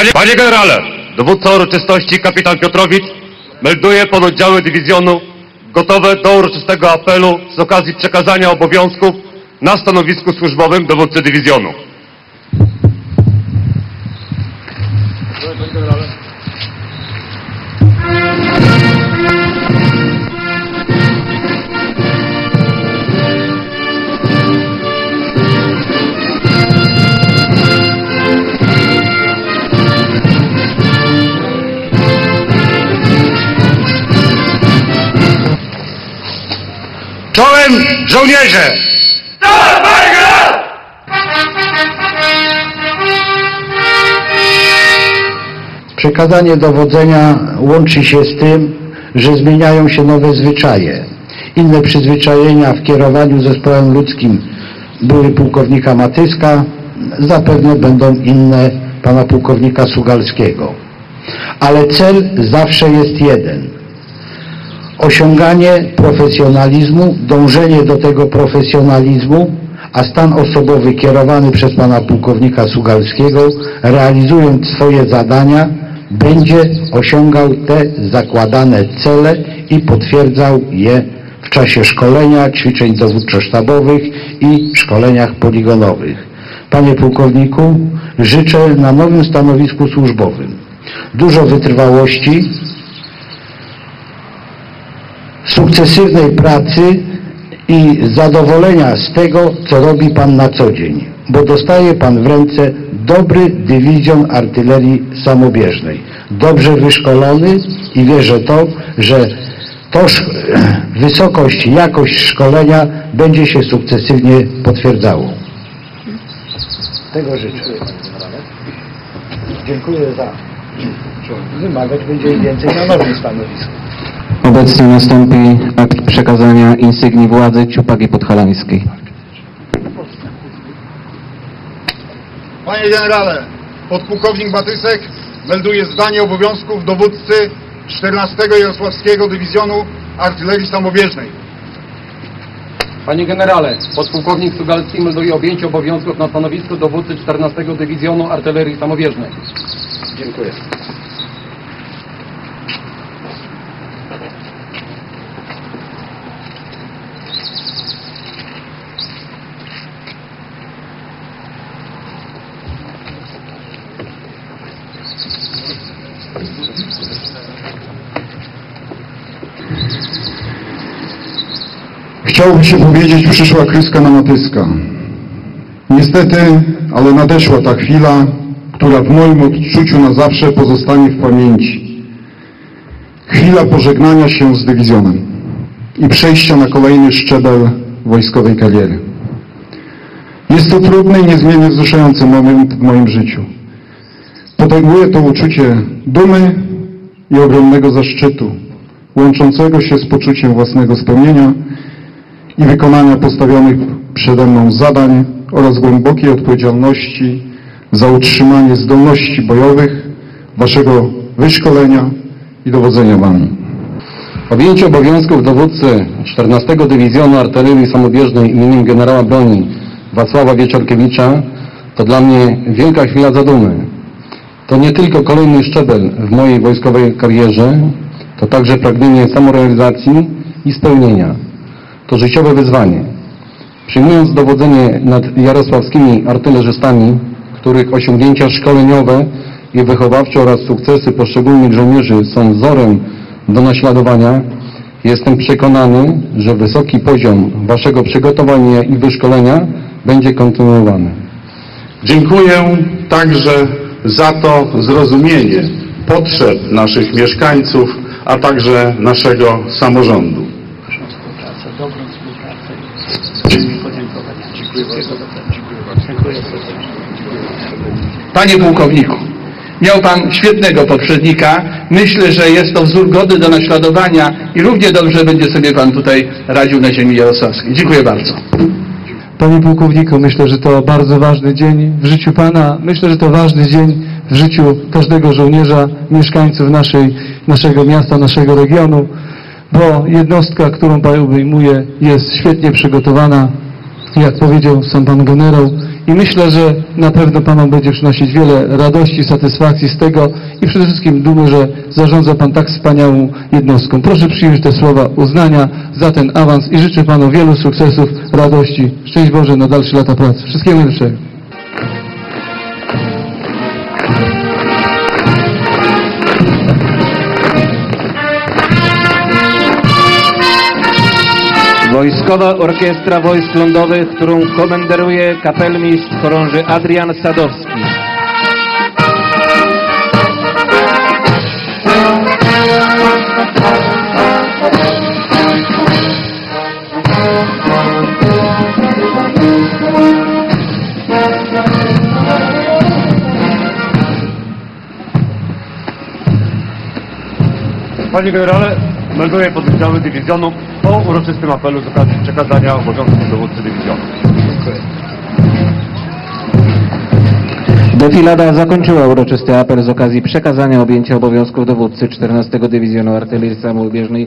Panie, panie generale, dowódca uroczystości kapitan Piotrowic melduje pododdziały dywizjonu gotowe do uroczystego apelu z okazji przekazania obowiązków na stanowisku służbowym dowódcy dywizjonu. Czołem żołnierze! Przekazanie dowodzenia łączy się z tym, że zmieniają się nowe zwyczaje. Inne przyzwyczajenia w kierowaniu zespołem ludzkim były pułkownika Matyska, zapewne będą inne pana pułkownika Sugalskiego. Ale cel zawsze jest jeden. Osiąganie profesjonalizmu, dążenie do tego profesjonalizmu, a stan osobowy kierowany przez pana pułkownika Sugalskiego, realizując swoje zadania, będzie osiągał te zakładane cele i potwierdzał je w czasie szkolenia, ćwiczeń dowódczo-sztabowych i szkoleniach poligonowych. Panie pułkowniku, życzę na nowym stanowisku służbowym dużo wytrwałości, sukcesywnej pracy i zadowolenia z tego, co robi Pan na co dzień, bo dostaje Pan w ręce dobry dywizjon artylerii samobieżnej, dobrze wyszkolony i wierzę to, że to sz- wysokość, jakość szkolenia będzie się sukcesywnie potwierdzało. Tego życzę. Dziękuję za wymagać będzie więcej na nowym stanowisku. Obecnie nastąpi akt przekazania insygnii władzy Ciupagi Podhalańskiej. Panie generale, podpułkownik Batysek melduje zdanie obowiązków dowódcy 14 Jarosławskiego Dywizjonu Artylerii Samobieżnej. Panie generale, podpułkownik Sugalski melduje objęcie obowiązków na stanowisku dowódcy 14 Dywizjonu Artylerii Samobieżnej. Dziękuję. Chciałbym się powiedzieć, przyszła kryska na natyska. Niestety, ale nadeszła ta chwila, która w moim odczuciu na zawsze pozostanie w pamięci. Chwila pożegnania się z dywizjonem i przejścia na kolejny szczebel wojskowej kariery. Jest to trudny i niezmiennie wzruszający moment w moim życiu. Podejmuję to uczucie dumy i ogromnego zaszczytu, łączącego się z poczuciem własnego spełnienia i wykonania postawionych przede mną zadań oraz głębokiej odpowiedzialności za utrzymanie zdolności bojowych, waszego wyszkolenia i dowodzenia wami. Objęcie obowiązków dowódcy 14 Dywizjonu Artylerii Samobieżnej imieniem generała broni Wacława Wieczorkiewicza to dla mnie wielka chwila zadumy. To nie tylko kolejny szczebel w mojej wojskowej karierze, to także pragnienie samorealizacji i spełnienia. To życiowe wyzwanie. Przyjmując dowodzenie nad jarosławskimi artylerzystami, których osiągnięcia szkoleniowe i wychowawcze oraz sukcesy poszczególnych żołnierzy są wzorem do naśladowania, jestem przekonany, że wysoki poziom Waszego przygotowania i wyszkolenia będzie kontynuowany. Dziękuję także za to zrozumienie potrzeb naszych mieszkańców, a także naszego samorządu. Dobrą współpracę. Chcemy podziękować. Dziękuję bardzo. Dziękuję serdecznie. Panie pułkowniku, miał pan świetnego poprzednika. Myślę, że jest to wzór godny do naśladowania i równie dobrze będzie sobie pan tutaj radził na ziemi jarosławskiej. Dziękuję bardzo. Panie pułkowniku, myślę, że to bardzo ważny dzień w życiu Pana. Myślę, że to ważny dzień w życiu każdego żołnierza, mieszkańców naszej, naszego miasta, naszego regionu, bo jednostka, którą Pan obejmuje, jest świetnie przygotowana, jak powiedział sam Pan generał, i myślę, że na pewno Panom będzie przynosić wiele radości, satysfakcji z tego i przede wszystkim dumy, że zarządza Pan tak wspaniałą jednostką. Proszę przyjąć te słowa uznania za ten awans i życzę Panu wielu sukcesów, radości. Szczęść Boże na dalsze lata pracy. Wszystkiego najlepszego. Wojskowa Orkiestra Wojsk Lądowych, którą komenderuje kapelmistrz chorąży Adrian Sadowski. Panie generale, melduję pododdziały dywizjonu o uroczystym apelu z okazji przekazania obowiązków dowódcy dywizjonu. Defilada zakończyła uroczysty apel z okazji przekazania objęcia obowiązków dowódcy 14 Dywizjonu Artylerii Samobieżnej